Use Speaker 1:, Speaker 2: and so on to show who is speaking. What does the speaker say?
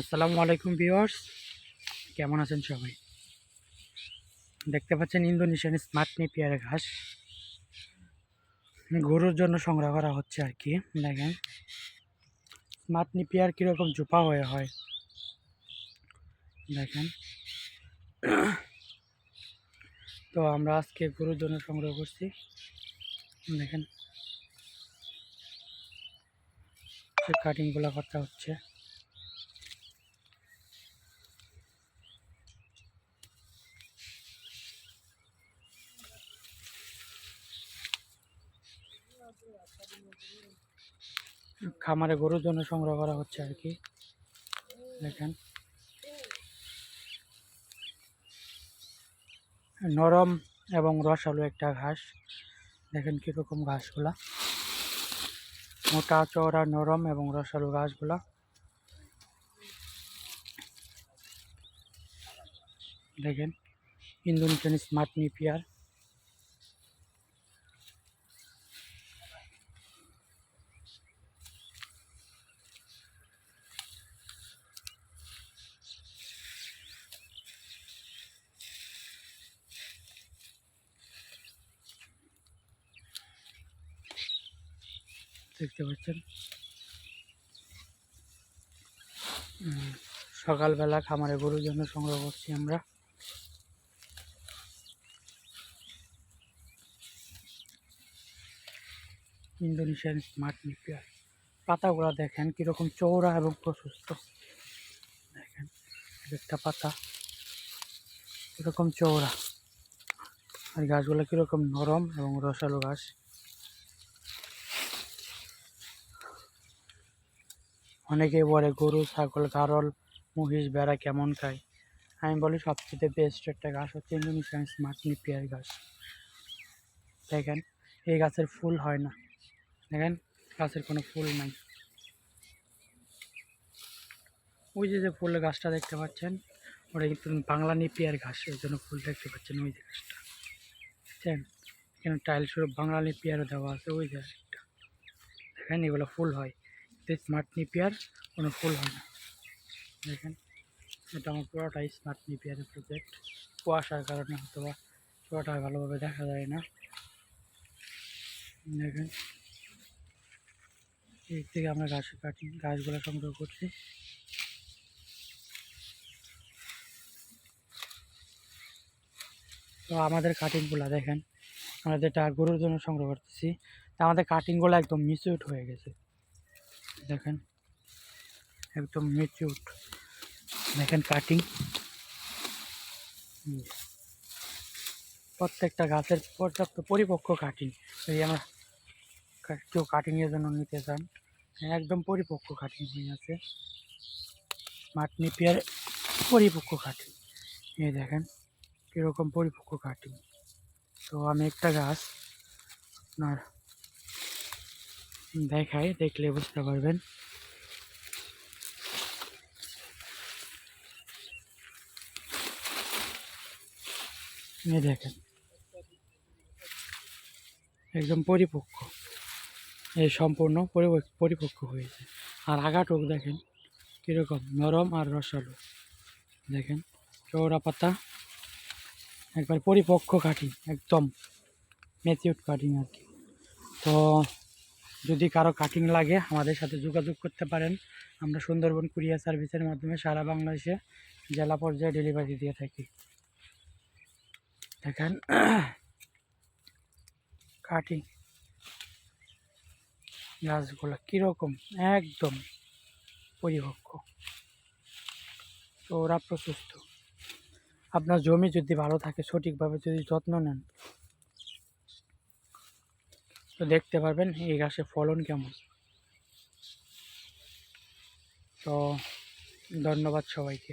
Speaker 1: আসসালামু আলাইকুম ভিউয়ার্স। কেমন আছেন সবাই? দেখতে পাচ্ছেন ইন্দোনেশিয়ান স্মার্ট নেপিয়ার ঘাস। গরুর জন্য সংগ্রহ করা হচ্ছে আর কি, দেখেন। স্মার্ট নেপিয়ার কীরকম জোপা হয়ে হয়, দেখেন। তো আমরা আজকে গরুর জন্য সংগ্রহ করছি, দেখেন। কাটিংগুলো করতে হচ্ছে। খামারে গরুর জন্য সংগ্রহ করা হচ্ছে আর কি। দেখেন। নরম এবং রসালো একটা ঘাস। দেখেন কীরকম ঘাসগুলা। মোটা, চওড়া, নরম এবং রসালো ঘাসগুলা। দেখেন। Indonesian smart Napier. দেখতে পাচ্ছেন। সকালবেলা খামারে গরুর জন্য সংগ্রহ করছি আমরা। ইন্দোনেশিয়ান স্মার্ট নিপিয়ার পাতাগুলো দেখেন কীরকম চৌড়া এবং প্রশস্ত। দেখেন, একটা পাতা কীরকম চৌড়া আর গাছগুলো কীরকম নরম এবং রসালো ঘাস অনেকেই বলে গরু, ছাগল, গারল, মহিষ বেড়া কেমন খায়? আমি বলি সবচেয়ে বেস্ট একটা গাছ হচ্ছে ইন্দোনেশিয়ান স্মার্ট নিপিয়ার গাছ দেখেন, এই গাছের ফুল হয় না। দেখেন, গাছের কোনো ফুল নাই। ওই যে যে ফুলের গাছটা দেখতে পাচ্ছেন, ওটা কিন্তু বাংলা নিপিয়ার ঘাস ওই জন্য ফুল দেখতে পাচ্ছেন ওই যে গাছটা বুঝছেন এখানে টাইলস বাংলা নিপিয়ারও দেওয়া আছে, ওই যে দেখেন, এগুলো ফুল হয়। স্মার্ট নিপিয়ার কোনো ফুল হয় না। দেখেন, এটা আমার পুরোটাই স্মার্ট নিপিয়ারের প্রজেক্ট কুয়াশার কারণে হয়তো বা পুরোটা ভালোভাবে দেখা যায় না। দেখেন, এই থেকে আমরা গাছ কাটি, গাছগুলো সংগ্রহ করছি। তো আমাদের কাটিংগুলো দেখেন, আমরা যেটা গরুর জন্য সংগ্রহ করতেছি, তা আমাদের কাটিংগুলো একদম মিসিউট হয়ে গেছে। দেখেন, একদম মিচুট দেখেন কাটিং প্রত্যেকটা গাছের পর্যাপ্ত পরিপক্ক কাটিং যদি আমরা কেউ কাটিংয়ের জন্য নিতে চান, একদম পরিপক্ক কাটিং হয়ে আছে। স্মার্ট নিপিয়ার পরিপক্ক কাটিং এই দেখেন, কীরকম পরিপক্ক কাটিং তো আমি একটা গাছ, আপনার দেখাই দেখলে বুঝতে পারবেন। দেখেন। একদম পরিপক্ক। এই সম্পূর্ণ পরিপক্ক পরিপক্ক হয়েছে। আর আগাটুক দেখেন, কীরকম নরম আর রসালো। দেখেন চৌড়া পাতা, একবার পরিপক্ক কাটিং একদম ম্যাচিউড কাটিং আর কি। তো যদি কারও কাটিং লাগে, আমাদের সাথে যোগাযোগ করতে পারেন। আমরা সুন্দরবন কুরিয়ার সার্ভিসের মাধ্যমে সারা বাংলাদেশে জেলা পর্যায়ে ডেলিভারি দিয়ে থাকি। দেখেন কাটিং গাছগুলো কীরকম, একদম পরিপক্ক। তো ওরা প্রশস্ত। আপনার জমি যদি ভালো থাকে, সঠিকভাবে যদি যত্ন নেন তো দেখতে পারবেন এই গাছের ফলন কেমন। তো ধন্যবাদ সবাইকে।